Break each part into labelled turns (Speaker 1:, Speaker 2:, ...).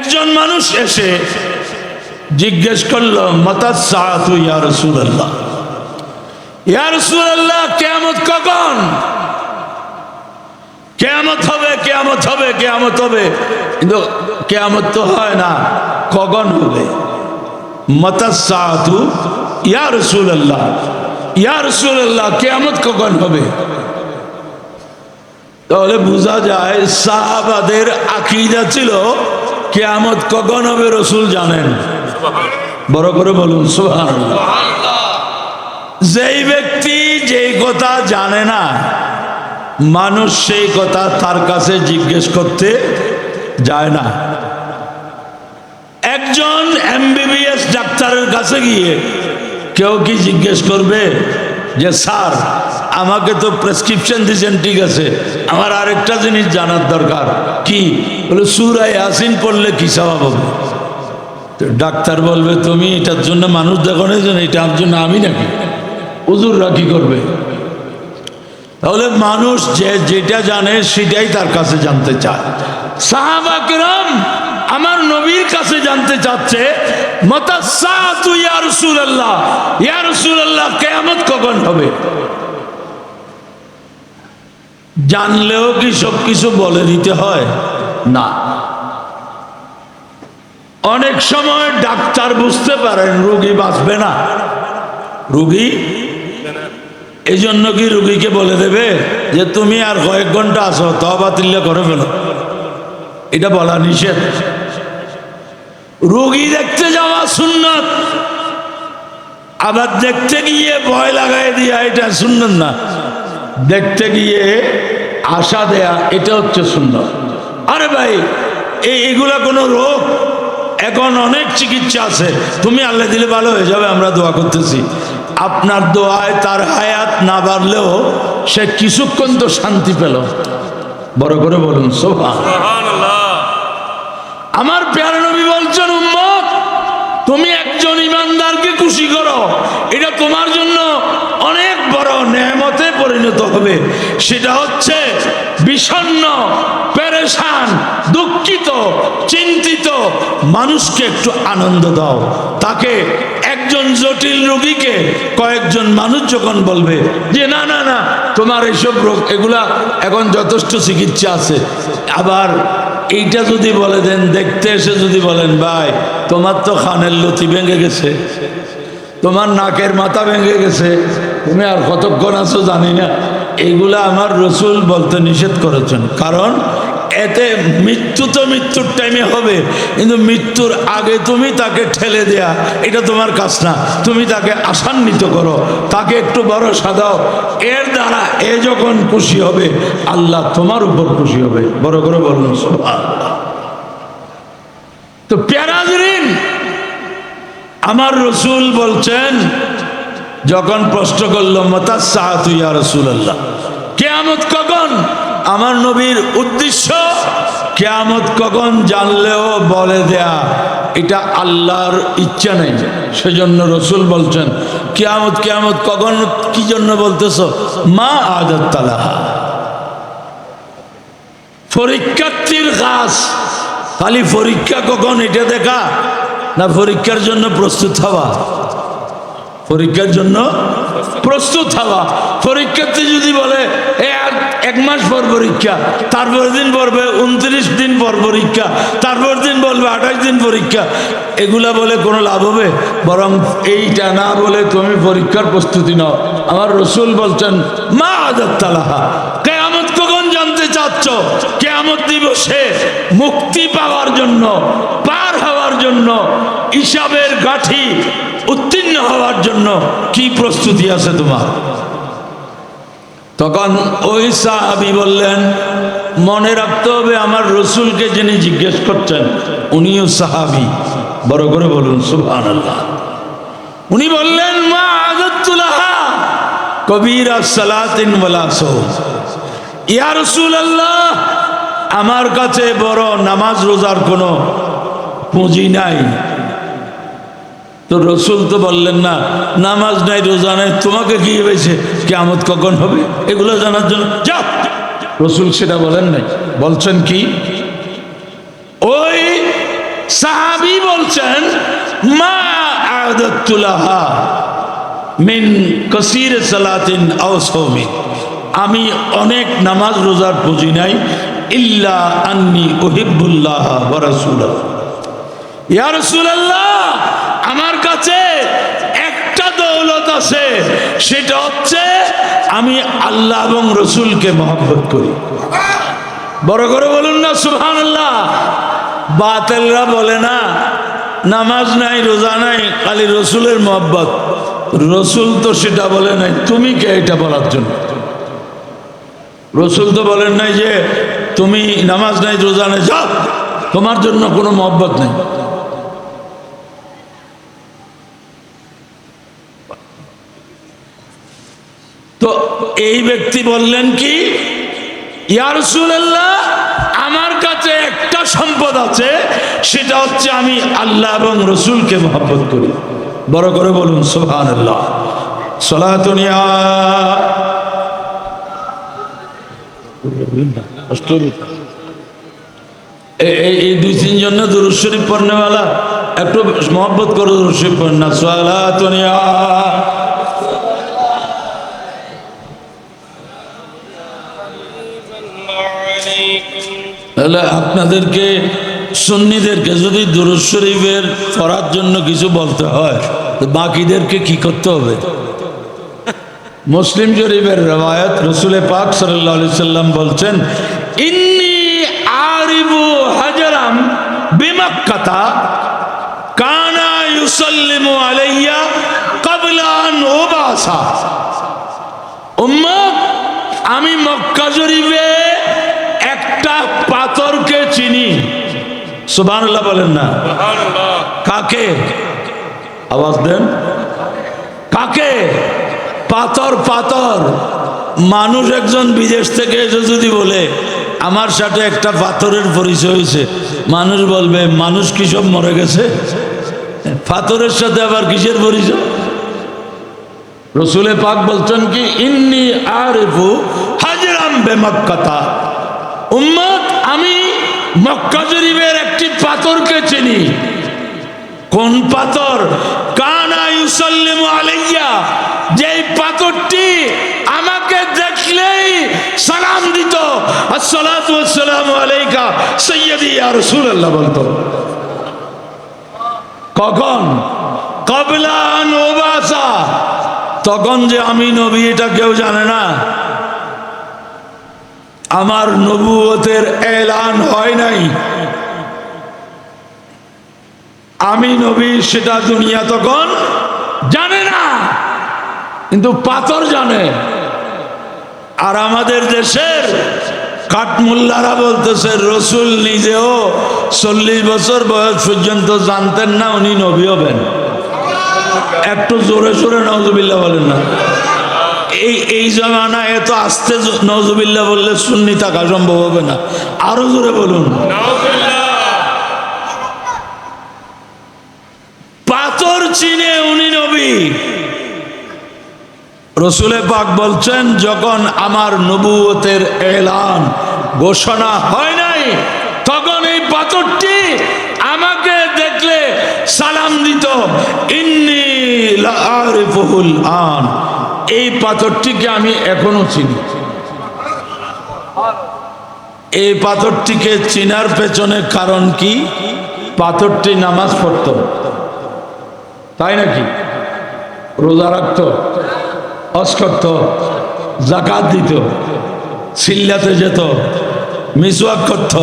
Speaker 1: একজন মানুষ এসে জিজ্ঞেস করল মতাজ সাহাতু কেমত কখন? কেয়ামত হবে কেয়ামত হবে কেয়ামত হবে। কিন্তু কেয়ামত তো হয় না, কখন হবে? মতাসাতু ইয়া রসুল্লাহ ইয়া রসুল্লাহ কেয়ামত কখন হবে? তাহলে বোঝা যায় সাহাবাদের আকিদা ছিল কেয়ামত কখন হবে রসুল জানেন? বড় করে বলুন সুহান যেই ব্যক্তি যেই কথা জানে না, মানুষ সেই কথা তার কাছে জিজ্ঞেস করতে যায় না। একজন এমবিবিএস ডাক্তারের কাছে গিয়ে কেউ কি জিজ্ঞেস করবে? যে, স্যার, আমাকে তো প্রেসক্রিপশন দিয়েছেন, ঠিক আছে। আমার আরেকটা জিনিস জানার দরকার। কি? বলে, সুরায় আসিন পড়লে কি স্বভাব হবে? তো ডাক্তার বলবে, তুমি এটার জন্য মানুষ দেখো না এটার জন্য আমি নাকি? হুজুররা কি করবে? তাহলে মানুষ যে, যেটা জানে, সেটাই তার কাছে জানতে চায়। সাহাবা কিরাম আমার নবীর কাছে জানতে চাচ্ছে রাসূলুল্লাহ। কিয়ামত কখন হবে? জানলেও কি সব কিছু বলে দিতে হয়? না। অনেক সময় ডাক্তার বুঝতে পারেন, রুগী বাঁচবে না। রুগী? এই জন্য কি রুগীকে বলে দেবে যে, তুমি আর কয়েক ঘণ্টা আসো তবাতিল্য করে ফেলো। এটা বলা নিষেধ। রুগী দেখতে যাওয়া সুন্নত আবার দেখতে গিয়ে ভয় লাগাই দিয়া এটা সুন্নত না। দেখতে গিয়ে আশা দেয়া এটা হচ্ছে সুন্নত। আরে ভাই এই এগুলা কোনো রোগ? এখন অনেক চিকিৎসা আছে। তুমি আল্লাহ দিলে ভালো হয়ে যাবে আমরা দোয়া করতেছি। আপনার দোয়ায় তার হায়াত না বাড়লেও সে কিছুক্ষণ তো শান্তি পেল। বড় করে বলুন সোভা আমার প্যার তুমি একজন ইমানদারকে খুশি করো। এটা তোমার জন্য অনেক বড় নেমতে পরিণত হবে। সেটা হচ্ছে বিষণ্ন পেরেশান, দুঃখিত, চিন্তিত মানুষকে একটু আনন্দ দাও। তাকে একজন জটিল রোগীকে কয়েকজন মানুষ যখন বলবে যে, না না না, তোমার এইসব রোগ, এগুলা এখন যথেষ্ট চিকিৎসা আছে। আবার এইটা যদি বলে দেন, দেখতে এসে যদি বলেন, ভাই, তোমার তো খানের লতি ভেঙে গেছে, তোমার নাকের মাথা ভেঙে গেছে, তুমি আর কতক্ষণ আছো জানি না। এইগুলা আমার রসুল বলতে নিষেধ করেছেন। কারণ এতে মৃত্যু তো মৃত্যুর টাইমে হবে, কিন্তু মৃত্যুর আগে তুমি তাকে ঠেলে দেয়া, এটা তোমার কাজ না। তুমি তাকে আসান্বিত করো, তাকে একটু বড় সাদাও এর দ্বারা এ যখন খুশি হবে, আল্লাহ তোমার উপর খুশি হবে। বড় করে সুবহানাল্লাহ। তো প্যারাজরিন আমার রসুল বলছেন, যখন প্রশ্ন করল মতাজ সাহাতু ইয়া রসুল আল্লাহ কেয়ামত কখন? আমার নবীর উদ্দেশ্য কেয়ামত কখন জানলেও বলে দেয়া। এটা আল্লাহর ইচ্ছা নেই। সেজন্য রসুল বলছেন, কেয়ামত কেয়ামত কখন কি জন্য বলতেছ? মা আদত পরীক্ষার্থীর কাজ। খালি পরীক্ষা কখন এটা দেখা না পরীক্ষার জন্য প্রস্তুত হওয়া? পরীক্ষার জন্য প্রস্তুত হওয়া। পরীক্ষার্থী যদি বলে, "এ আর এক মাস পর পরীক্ষা, তারপর দিন পড়বে উনত্রিশ দিন পর পরীক্ষা, তারপর দিন বলবে আঠাশ দিন পরীক্ষা। এগুলা বলে কোনো লাভ হবে? বরং এইটা না বলে তুমি পরীক্ষার প্রস্তুতি নাও। আমার রসুল বলছেন, মা আদাত্তালাহা কেয়ামত কখন জানতে চাচ্ছ? কেয়ামত দিবসে মুক্তি পাওয়ার জন্য, পার হওয়ার জন্য, হিসাবের গাঠি উত্তীর্ণ হওয়ার জন্য কি প্রস্তুতি আছে তোমার? তখন ওই সাহাবি বললেন, মনে রাখতে হবে আমার রসুলকে যিনি জিজ্ঞেস করছেন, উনিও সাহাবি। বড় করে বলুন সুবহান আল্লাহ উনি বললেন, মা ইয়া রসুল আল্লাহ আমার কাছে বড় নামাজ রোজার কোনো পুঁজি নাই। তো রসুল তো বললেন না, নামাজ নাই, রোজা নাই, তোমাকে কি হয়েছে? কেমত কখন হবে? এগুলো জানার জন্য যাও। রসুল সেটা বলেন নাই। বলছেন কি? ওই সাহাবি বলছেন, মা আমি অনেক নামাজ রোজার পুঁজি নাই, ইল্লা আন্নি ওহিবুল্লাহ বরসুল্লাহ আমার কাছে একটা দৌলত আছে, সেটা হচ্ছে আমি আল্লাহ এবং রসুলকে মহব্বত করি। বড় করে বলুন না, সুবহানাল্লাহ। বাতেলরা বলে না, নামাজ নাই, রোজা নাই, খালি রসুলের মহব্বত। রসুল তো সেটা বলে নাই, তুমি কে এটা বলার জন্য? রসুল তো বলেন নাই যে, তুমি নামাজ নাই, রোজা নাই, যাও। তোমার জন্য কোনো মহব্বত নেই। তো এই ব্যক্তি বললেন কি ইয়ারসুল্লাহ আমার কাছে একটা সম্পদ আছে, সেটা হচ্ছে আমি আল্লাহ এবং রসুলকে মহব্বত করি। বড় করে বলুন সোহান আল্লাহ সলাতনিয়া এই দুই তিনজন না দুরুদ শরীফ পড়নেওয়ালা? একটু মহব্বত করো দুরুদ শরীফ পড়েন সলাতনিয়া তাহলে আপনাদেরকে, সুন্নিদেরকে যদি দুরুদ শরীফের পড়ার জন্য কিছু বলতে হয় বাকিদেরকে কি করতে হবে? মুসলিম শরীফের রেওয়ায়ত রসুলে পাক সাল্লাহ সাল্লাম বলছেন, ইন্নি আরিবু হাজারাম বিমাক্কাতা, কানা আলাইয়া উবাসা। উম্মত, আমি মক্কা শরীফে একটা পাথরকে চিনি। সুবহানাল্লাহ বলেন না। কাকে? আওয়াজ দেন। কাকে? পাথর পাথর। মানুষ একজন বিদেশ থেকে এসে যদি বলে, আমার সাথে একটা পাথরের পরিচয় হয়েছে। মানুষ বলবে, মানুষ কি সব মরে গেছে? পাথরের সাথে আবার কিসের পরিচয়? রসুলে পাক বলছেন কি, ইন্নি আরিফু হাজরাম বেমক্কাতা উম্মত, আমি মক্কা শরীফের একটি পাথরকে চিনি। কোন পাথর? কানা ইউসাল্লিমু আলাইয়া। যেই পাথরটি আমাকে দেখলেই সালাম দিত। আসসালাতু আলাইকা সাইয়্যিদি ইয়া রাসূলুল্লাহ বলতো। কখন? কবলা আন ওবাসা। তখন যে আমি নবী, এটা কেউ জানে না। আমার নবুয়তের এলান হয় নাই। আমি নবী, সেটা দুনিয়া তখন জানে না, কিন্তু পাথর জানে। আর আমাদের দেশের কাঠমুল্লারা বলতেছে, রসুল নিজেও চল্লিশ বছর বয়স পর্যন্ত জানতেন না উনি নবী হবেন। একটু জোরে সোরে নজবিল্লা বলেন না। এই এই জমানা এত আস্তে নজবিল্লা বললে সুন্নি থাকা সম্ভব হবে না। আরও জোরে বলুন। পাথর চিনে উনি নবী। রসুলে পাক বলছেন, যখন আমার নবুয়তের এলান ঘোষণা হয় নাই, তখন এই পাথরটি আমাকে দেখলে সালাম দিত। ইন্নি আন। এই পাথরটিকে আমি এখনও চিনি। এই পাথরটিকে চিনার পেছনে কারণ কি? পাথরটি নামাজ পড়ত। তাই নাকি? রোজা রাখত অস করত জাকাত দিত, সিল্লাতে যেত, মিসওয়াক করত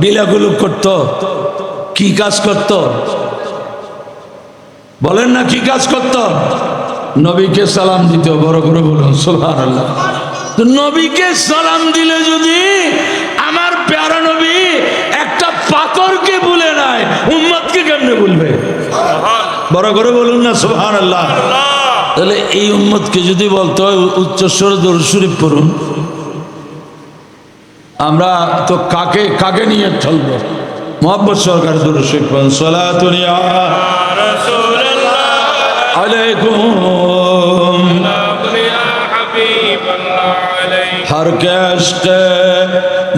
Speaker 1: বিলাগুলো করত, কি কাজ করত? বলেন না কি কাজ করত? নবীকে সালাম দিতে বড় করে বলুন, সুবহানাল্লাহ। তো নবীকে সালাম দিলে যদি আমার প্যারা নবী একটা পাথরকে বলে নাই উম্মতকে কেমনে বলবে বড় করে বলুন না, সুবহানাল্লাহ। তাহলে এই উম্মতকে যদি বলতে হয়, উচ্চস্বর দরুদ শরীফ আমরা তো কাকে কাকে নিয়ে চলবো মোহাম্মদ সরকার দরুদ শরীফ পড়ুন সলাতুনিয়া আলাইকুম। کے عشق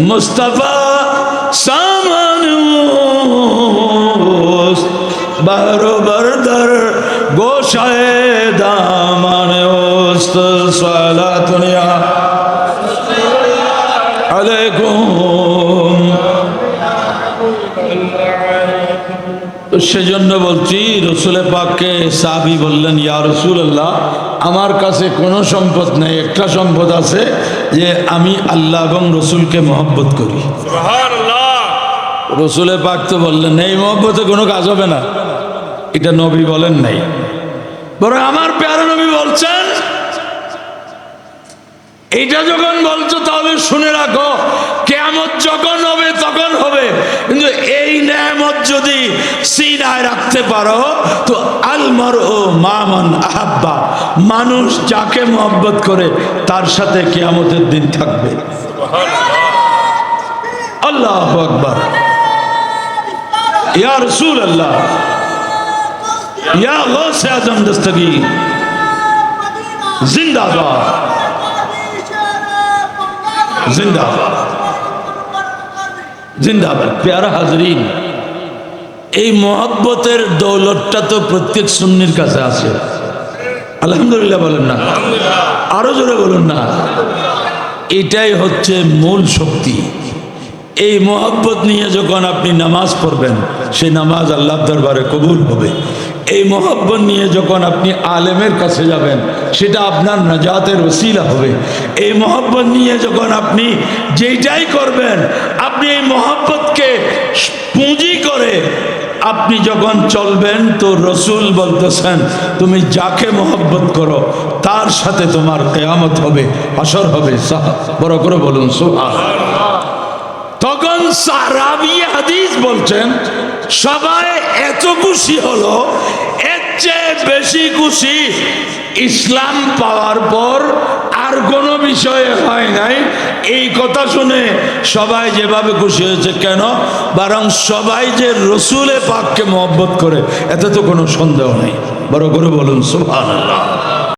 Speaker 1: مصطفیٰ سامان اوست بہر و بردر گوشہ دامان اوست سوالات نیا আলাইকুম তো সেজন্য বলছি রসুলের পাককে সাহাবি বললেন ইয়া রসুল আল্লাহ আমার কাছে কোনো সম্পদ নেই একটা সম্পদ আছে যে আমি আল্লাহ এবং রসুলকে মহব্বত করি। রসুলের পাক তো বললেন এই মহব্বতে কোনো কাজ হবে না। এটা নবী বলেন নাই। বরং আমার প্যারা নবী বলছেন এইটা যখন বলছো তাহলে শুনে রাখো কেমন যখন হবে, তখন হবে। কিন্তু এই নেয়ামত যদি সিনায় রাখতে পারো, তো আলমার ও মামন আহাব্বা, মানুষ যাকে মহব্বত করে, তার সাথে কেয়ামতের দিন থাকবে। আল্লাহ আকবার। ইয়া রসুল আল্লাহ ইয়া গৌসে আজম দস্তগীর। জিন্দাবাদ। জিন্দাবাদ। জিন্দাবাদ, প্যারা হাজরিন। এই মহব্বতের দৌলতটা তো প্রত্যেক সুন্নির কাছে আছে। আলহামদুলিল্লাহ বলেন না। আরও জোরে বলুন না। এটাই হচ্ছে মূল শক্তি। এই মহব্বত নিয়ে যখন আপনি নামাজ পড়বেন সেই নামাজ আল্লাহ দরবারে কবুল হবে। এই মহব্বত নিয়ে যখন আপনি আলেমের কাছে যাবেন, সেটা আপনার নাজাতের ওসিলা হবে। এই মহব্বত নিয়ে যখন আপনি যেইটাই করবেন, আপনি এই মহব্বতকে পুঁজি করে আপনি যখন চলবেন, তো রসুল বলতেছেন, তুমি যাকে মহব্বত করো, তার সাথে তোমার কেয়ামত হবে, আসর হবে। বড় করে বলুন সোহা সারাবি হাদিস বলছেন, সবাই এত খুশি হলো, এর চেয়ে বেশি খুশি ইসলাম পাওয়ার পর আর কোনো বিষয়ে হয় নাই। এই কথা শুনে সবাই যেভাবে খুশি হয়েছে, কেন? বরং সবাই যে রসুলে পাককে মহব্বত করে, এতে তো কোনো সন্দেহ নেই। বড় করে বলুন, সুবহানাল্লাহ।